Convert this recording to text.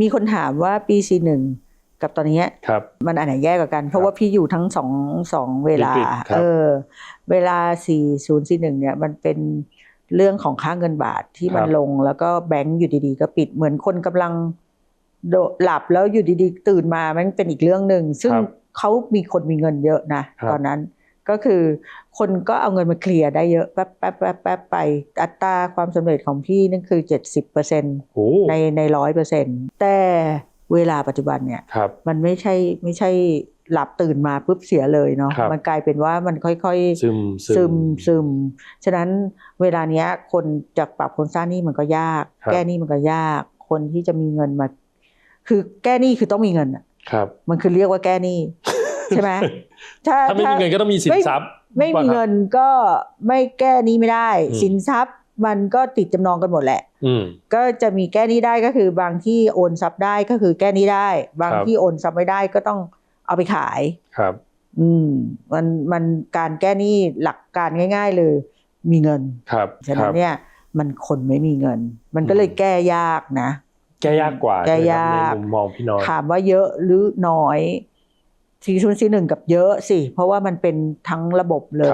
มีคนถามว่าปี C1 กับตอนเนี้ยครับมันอันไหนแย่กว่ากัน เพราะว่าพี่อยู่ทั้งสองสองเวลาวิกฤตครับเออ เวลา40 41เนี่ยมันเป็นเรื่องของค่าเงินบาทที่มันลงแล้วก็แบงก์อยู่ดีๆ ก็ปิดเหมือนคนกำลังโดหลับแล้วอยู่ดีๆ ตื่นมามันเป็นอีกเรื่องหนึ่งซึ่งครับเขามีคนมีเงินเยอะนะครับตอนนั้น ก็คือคนก็เอาเงินมาเคลียร์ได้เยอะแป๊บแป๊บแป๊บแป๊บไป อัตราความสำเร็จของพี่นั่นคือ 70%เปอร์เซ็นต์โอ้ในในร้อยเปอร์เซ็นต์แต่เวลาปัจจุบันเนี่ยครับมันไม่ใช่ไม่ใช่หลับตื่นมาปุ๊บเสียเลยเนาะครับมันกลายเป็นว่ามันค่อยซึมๆซึมซึมฉะนั้นเวลาเนี้ยคนจะปรับโครงสร้างหนี้มันก็ยากครับแก้หนี้มันก็ยาก คนที่จะมีเงินมา คือแก้หนี้คือต้องมีเงินอะครับมันคือเรียกว่าแก้หนี้ ใช่ไหมถ้าถ้าไม่มีเงินก็ต้องมีสินทรัพย์ ไม่มีเงินก็ไม่แก้หนี้ไม่ได้อืมสินทรัพย์มันก็ติดจำนองกันหมดแหละอืมก็จะมีแก้หนี้ได้ก็คือบางที่โอนทรัพย์ได้ก็คือแก้หนี้ได้ บางครับที่โอนทรัพย์ไม่ได้ก็ต้องเอาไปขายครับ อืมมันมันการแก้หนี้หลักการง่าย ๆ เลย มีเงินครับฉะคนั้รันบเนี่ย มันคนไม่มีเงิน มันก็เลยอืมแก้ยากนะแก้ยากกว่าแก้ใช่ไหมครับยากในมุมมองพี่น้อยถามว่าเยอะหรือน้อย ซีชุนซีหนึ่งกับเยอะสิ เพราะว่ามันเป็นทั้งระบบเลย